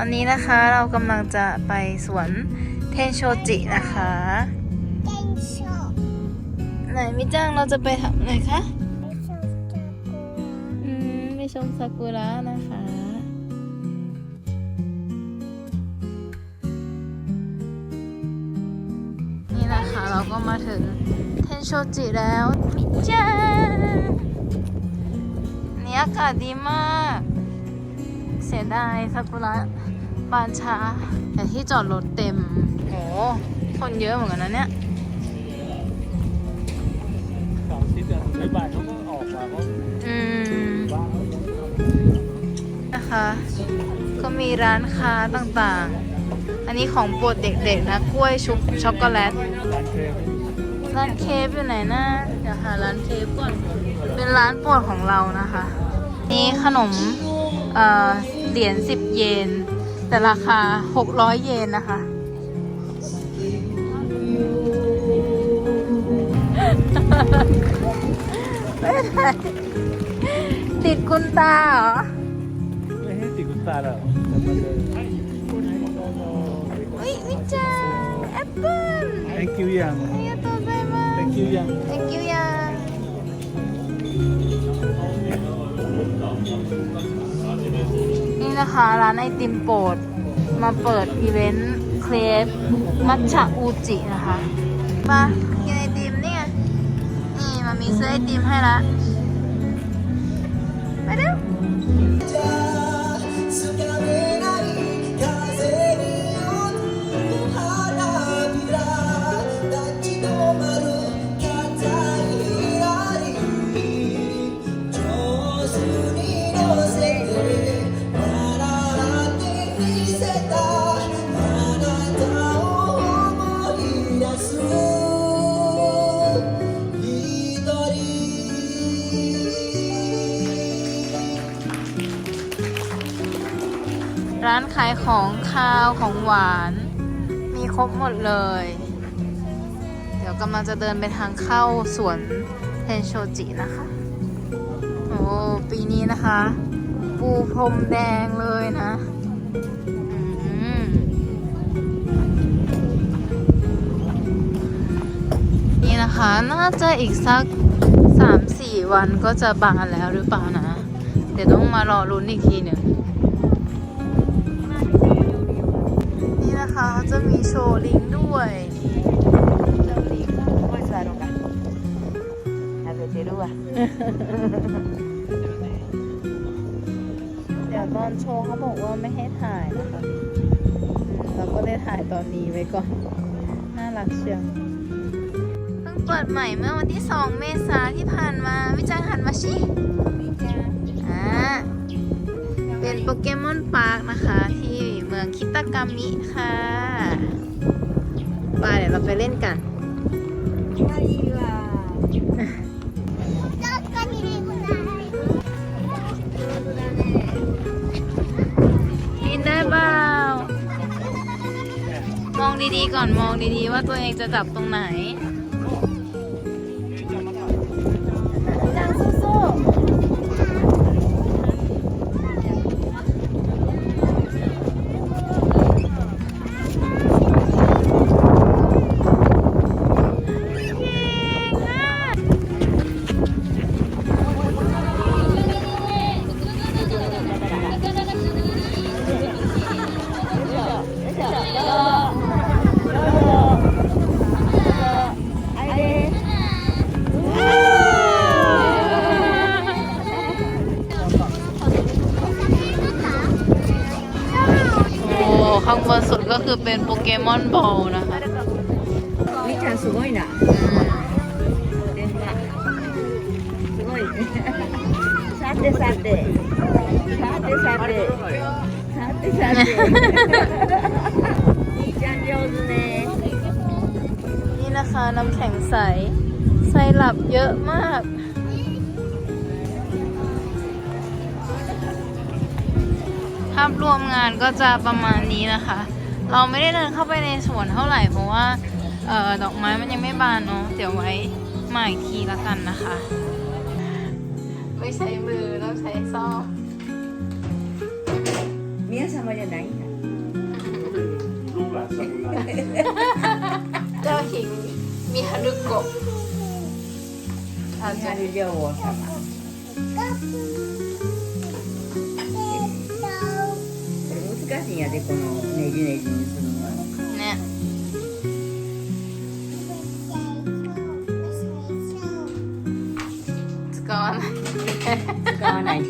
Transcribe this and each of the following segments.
อนนี้นะคะเรากำลังจะไปสวนเทนโชจินะคะเต้นโชว์ไหนมิจ้างเราจะไปทำอะไรคะไม่ชอบจับกูอืมไปชมซากุระนะคะนี่นะคะเราก็มาถึงเทนโชจิแล้วมิจ้างนี่อากาศดีมาก เสียดายซากุระ บานช้าแต่ที่จอดรถเต็มโหคนเยอะเหมือนกันนะเนี่ยสองทิศอะบ่ายๆเขาก็ออกมาเขาอืมบ้างนะคะ ก็มีร้านค้าต่างๆ อันนี้ของโปรดเด็กๆนะกล้วยชุบช็อกโกแลต ร้านเครปร้านเคฟอยู่ไหนนะเดี๋ยวหาร้านเคฟก่อน เป็นร้านโปรดของเรานะคะ นี่ขนม เอ่อ เหรียญ10เยน แต่ราคา 600 เยนนะคะ ติดคุณตาเหรอ ไม่ให้ติดกุญตาหรอกแต่มันเลย อุ้ยมิจังแอปเปิ้ล thank you ยัง ありがとうございます thank you ยัง Thank you ยัง นะคะ ร้านไอติมโปรดมาเปิดอีเวนต์เครปมัทฉะอูจินะคะมากินไอติมเนี่ยนี่มามีเสื้อไอติมให้ละไปเร็ว ขายของคาวของหวาน มีครบหมดเลย เดี๋ยวกำลังจะเดินไปทางเข้าสวนเทนโชจินะคะโอ้ปีนี้นะคะ ปูพรมแดงเลยนะนี่นะคะ น่าจะอีกสัก3-4วันก็จะบานแล้วหรือเปล่านะ เดี๋ยวต้องมารอรุ้นอีกทีหนึ่ง มีโชว์ลิงด้วยเจ้าลิง Puedes dar una. La de Perúa. เดี๋ยวตอนโชว์เขาบอกว่าไม่ให้ถ่ายนะคะอืมเราก็ได้ถ่ายตอนนี้ไว้ก่อน น่ารักเชียวเพิ่งเปิดใหม่เมื่อวันที่ 2 เมษาที่ผ่านมาวิจังหันมาชิอ่าเป็นโปเกมอนพาร์คนะคะที่เืองคิตากามิค่ะไปเดี๋ยวเราไปเล่นกันกินได้เปล่ามองดีๆก่อนมองดีๆว่าตัวเองจะจับตรงไหน คือเป็นโปเกมอนบอลนะคะ みーちゃんすごいな。電話。すごい。さてさて。さてさて。さてさて。みーちゃん上手ね。 นี่นะคะน้ำแข็งใสไซรัปเยอะมาก ภาพรวมงานก็จะประมาณนี้นะคะ เราไม่ได้เดินเข้าไปในสวนเท่าไหร่เพราะว่าเออดอกไม้มันยังไม่บานเนาะเดี๋ยวไว้มาอีกทีละกันนะคะ ไม่ใช้มือต้องใช้ซ่อมเมียทำมาจากไหนลูกหลานซเจ้าหิงมีฮารุโกะเขาจะเรียวอะทำไ難しいんやでこのね。じねじにするのはね使わない。使わないう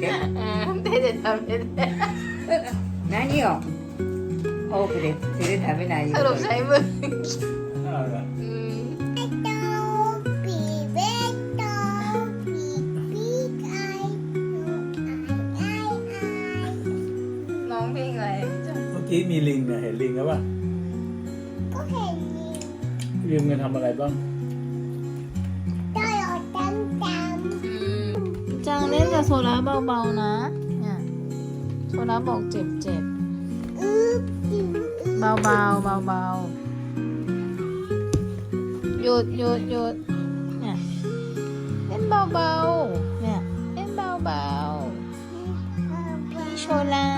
ん。手で食べて何よフォークで手で食べないよ กี้มีลิงเนี่ยเห็นลิงแล้วป่ะลิงมันทำอะไรบ้างอืมจังเล่นกับโซล่าเบาๆนะเนี่ยโซล่าบอกเจ็บเจ็บๆเบาๆเบาๆหยุดหยุดหยุดเนี่ยเล่นเบาๆเนี่ยเล่นเบาๆพี่โชล่า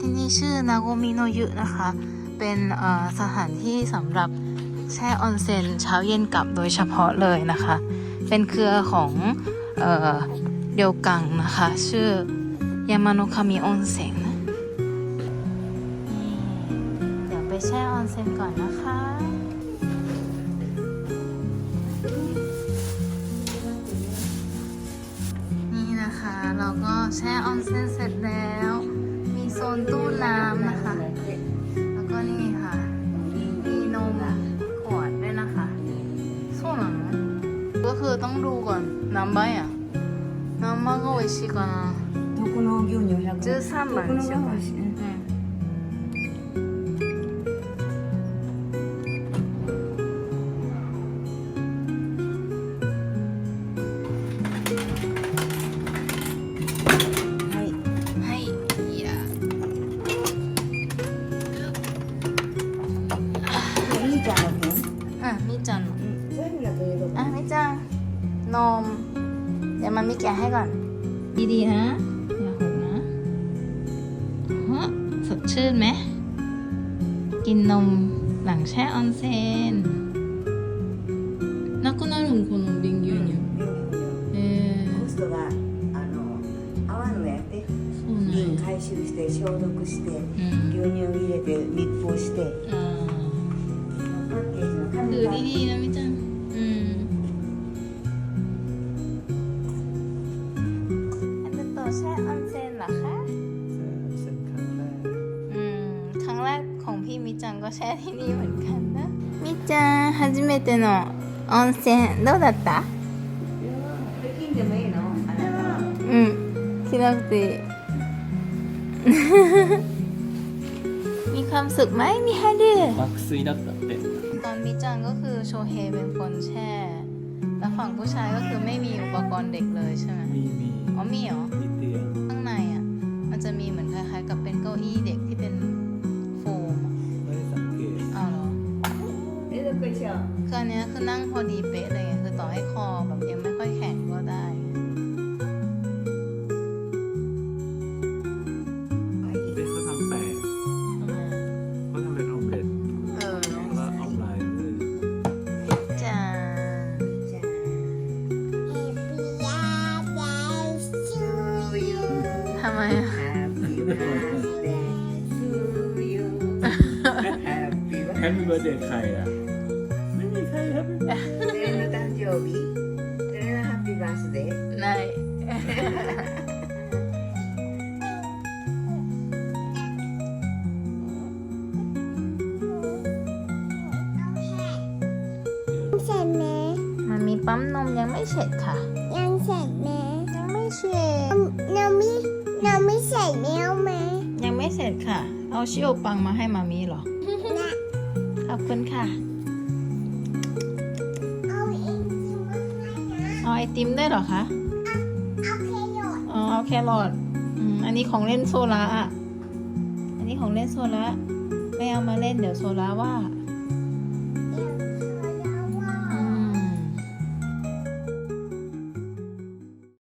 ที่นี่ชื่อนาโกมิโนยุนะคะ เป็นสถานที่สำหรับแช่ออนเซ็นเช้าเย็นกลับโดยเฉพาะเลยนะคะ เป็นเครือของเดียวกังนะคะ ชื่อยามาโนคามิออนเซ็นเดี๋ยวไปแช่ออนเซ็นก่อนนะคะนี่นะคะเราก็แช่ออนเซ็นเสร็จแล้ว โซนตู้น้ำนะคะ แล้วก็นี่ค่ะ มีนมขวดด้วยนะคะโซนนะก็คือต้องดูก่อนน้ำใบอ่ะน้ำมันก็美味しいかなどこの牛乳100 13番にしようか เดี๋ยวมันมีแกะให้ก่อน ดีๆนะ อย่าหกนะฮะสดชื่นไหม กินนมหลังแช่ออนเซนなくなるんこの瓶牛乳へえコストがあの合わんのやってそうなん瓶や回収して消毒して อืม 牛乳入れて密封して อ่า パッケージの ถื 紙 อ が มิจังก็แช่ที่นี่เหมือนกันนะ มิจัง初めての温泉どうだった北京でもいいのあなたはうんきなくていい มีความสุขไหมมีฮาดือ 爆睡だったって ตอนมิจังก็คือโชเฮเป็นคนแช่ แล้วฝั่งผู้ชายก็คือไม่มีอุปกรณ์เด็กเลยใช่ไหม มีมี อ๋อมีเหรอ มีเตียง ข้างในอ่ะ มันจะมีเหมือนคล้ายๆ กับเป็นเก้าอี้เด็ก คืออันนี้คือนั่งพอดีเป๊ะเลยไงคือต่อให้คอแบบยังไม่ค่อยแข็งก็ได้ เด็กเขาทำแปลเขาทำเป็นออมไลน์จ้าทำไมอะ แฮปปี้เบิร์เดย์ใครอะ ปั๊มนมยังไม่เสร็จค่ะ ยังเสร็จไหมยังไม่เสร็จน้ำมีเราไม่ใส่แมวไหมยังไม่เสร็จค่ะ เอาชิโอปังมาให้มามีเหรอนะขอบคุณค่ะเอาเองจริงมาให้นะเอาไอติมได้วยเหรอคะเอาเคโยดอ๋อเอาแครอทอืมอันนี้ของเล่นโซล่าอะอันนี้ของเล่นโซล่าไม่เอามาเล่นเดี๋ยวโซล่าว่า